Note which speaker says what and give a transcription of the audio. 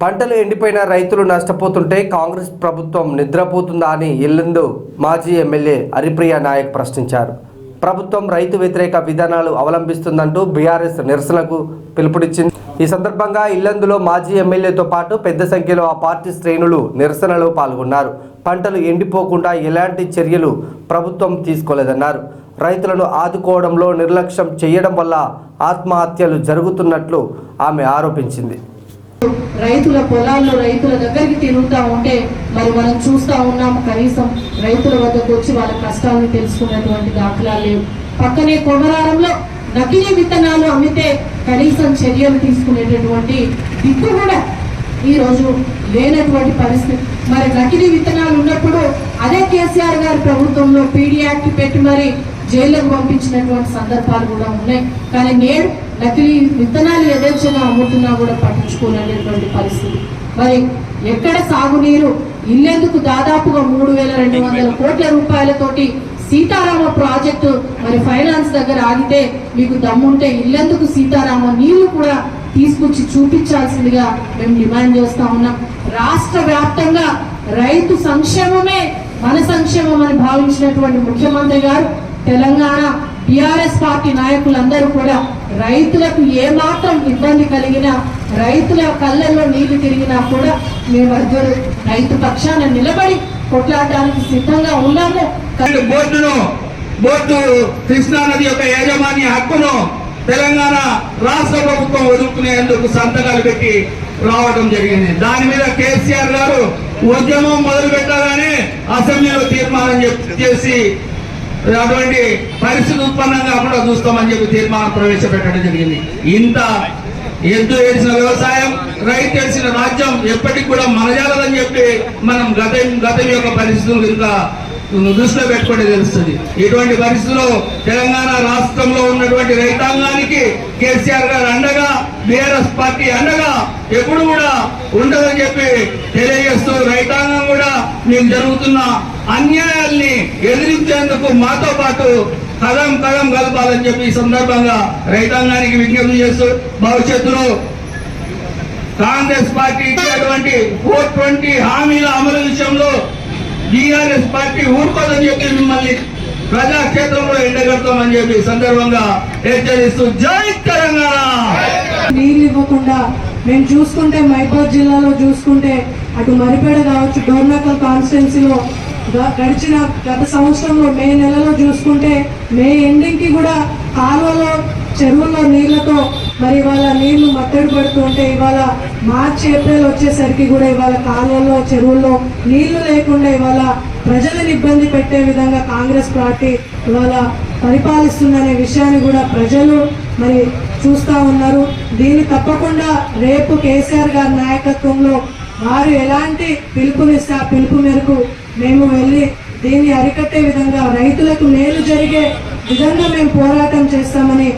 Speaker 1: పంటలు ఎండిపోయిన రైతులు నష్టపోతుంటే కాంగ్రెస్ ప్రభుత్వం నిద్రపోతుందా అని ఇల్లందు మాజీ ఎమ్మెల్యే హరిప్రియ నాయక్ ప్రశ్నించారు. ప్రభుత్వం రైతు వ్యతిరేక విధానాలు అవలంబిస్తుందంటూ బీఆర్ఎస్ నిరసనకు పిలుపునిచ్చింది. ఈ సందర్భంగా ఇల్లందులో మాజీ ఎమ్మెల్యేతో పాటు పెద్ద సంఖ్యలో ఆ పార్టీ శ్రేణులు నిరసనలో పాల్గొన్నారు. పంటలు ఎండిపోకుండా ఎలాంటి చర్యలు ప్రభుత్వం తీసుకోలేదన్నారు. రైతులను ఆదుకోవడంలో నిర్లక్ష్యం చేయడం వల్ల ఆత్మహత్యలు జరుగుతున్నట్లు ఆమె ఆరోపించింది.
Speaker 2: రైతుల పొలాల్లో రైతుల దగ్గరికి తిరుగుతా ఉంటే మరి మనం చూస్తా ఉన్నాం కనీసం రైతుల వద్దకు వచ్చి వాళ్ళ కష్టాలను తెలుసుకున్నటువంటి దాఖలాలు లేవు. పక్కనే కొమరారంలో నకిలీ విత్తనాలు అమ్మితే కనీసం చర్యలు తీసుకునేటటువంటి దిక్కు కూడా ఈ రోజు లేనటువంటి పరిస్థితి. మరి నకిలీ విత్తనాలు ఉన్నప్పుడు అదే కేసీఆర్ గారి ప్రభుత్వంలో పీడీ యాక్ట్ పెట్టి మరి జైళ్ళకు పంపించినటువంటి సందర్భాలు కూడా ఉన్నాయి. కానీ నేడు నకిలీ విత్తనాలు యథేచ్ఛగా అమ్ముతున్నా కూడా పట్టించుకోలేనటువంటి పరిస్థితి. మరి ఎక్కడ సాగునీరు ఇల్లేందుకు దాదాపుగా మూడు వేల రెండు వందల కోట్ల రూపాయలతోటి సీతారామ ప్రాజెక్టు మరి ఫైనాన్స్ దగ్గర ఆగితే మీకు దమ్ముంటే ఇల్లెందుకు సీతారామ నీళ్ళు కూడా తీసుకొచ్చి చూపించాల్సిందిగా మేము డిమాండ్ చేస్తా ఉన్నాం. రాష్ట్ర వ్యాప్తంగా రైతు సంక్షేమమే మన సంక్షేమం అని భావించినటువంటి ముఖ్యమంత్రి గారు తెలంగాణ టిఆర్ఎస్ పార్టీ నాయకులందరూ కూడా రైతులకు ఏమాత్రం ఇబ్బంది కలిగినా రైతుల కళ్ళల్లో నీళ్ళు తిరిగినా కూడా మేమందరూ రైతు పక్షాన నిలబడి కొట్లాడడానికి సిద్ధంగా ఉన్నాము.
Speaker 3: బోర్డును బోర్డు కృష్ణా నది యొక్క యాజమాన్య హక్కును తెలంగాణ రాష్ట్ర ప్రభుత్వం వదులుకునేందుకు సంతకాలు పెట్టి రావడం జరిగింది. దాని మీద కేసీఆర్ గారు ఉద్యమం మొదలు పెట్టాలని అసెంబ్లీలో తీర్మానం చేసి అటువంటి పరిస్థితి ఉత్పన్నం కాకుండా చూస్తామని చెప్పి తీర్మానం ప్రవేశపెట్టడం జరిగింది. ఇంత ఎద్దు ఏడిసిన వ్యవసాయం రైతు ఏడిసిన రాజ్యం ఎప్పటికి కూడా మనజాలదని చెప్పి మనం గత గతం యొక్క పరిస్థితులు ఇంకా దృష్టిలో పెట్టుకుంటే తెలుస్తుంది. ఇటువంటి పరిస్థితుల్లో తెలంగాణ రాష్ట్రంలో ఉన్నటువంటి రైతాంగానికి కేసీఆర్ గారు అండగా బీఆర్ఎస్ పార్టీ అండగా ఎప్పుడు కూడా ఉండదని చెప్పి తెలియజేస్తూ రైతాంగం కూడా మేము జరుగుతున్న అన్యాయాల్ని ఎదిరించేందుకు మాతో పాటు కదం కదం కలపాలని చెప్పి ఈ సందర్భంగా రైతాంగానికి విజ్ఞప్తి చేస్తూ భవిష్యత్తులో కాంగ్రెస్ పార్టీ ఇచ్చినటువంటి ఫోర్ ట్వంటీ హామీల అమలు విషయంలో టీఆర్ఎస్ పార్టీ ఊరుకోదని చెప్పి మిమ్మల్ని ప్రజాక్షేత్రంలో ఎండగడతామని చెప్పి సందర్భంగా హెచ్చరిస్తూ జై తెలంగాణ!
Speaker 2: నీళ్ళు ఇవ్వకుండా మేము చూసుకుంటే మైపూర్ జిల్లాలో చూసుకుంటే అటు మరిపేడ కావచ్చు డోర్నకల్ కాన్స్టిట్యున్సీలో గడిచిన గత సంవత్సరంలో మే నెలలో చూసుకుంటే మే ఎండింగ్కి కూడా కాలువలో చెరువుల్లో నీళ్ళతో మరి ఇవాళ నీళ్ళు మట్టడి పడుతుంటే ఇవాళ మార్చి ఏప్రిల్ వచ్చేసరికి కూడా ఇవాళ కాలువల్లో చెరువుల్లో నీళ్ళు లేకుండా ఇవాళ ప్రజలను ఇబ్బంది పెట్టే విధంగా కాంగ్రెస్ పార్టీ ఇవాళ పరిపాలిస్తుందనే విషయాన్ని కూడా ప్రజలు మరి చూస్తా ఉన్నారు. దీన్ని తప్పకుండా రేపు కేసీఆర్ గారి నాయకత్వంలో వారు ఎలాంటి పిలుపునిస్తే ఆ పిలుపు మేరకు మేము వెళ్ళి దీన్ని అరికట్టే విధంగా రైతులకు మేలు జరిగే విధంగా మేము పోరాటం చేస్తామని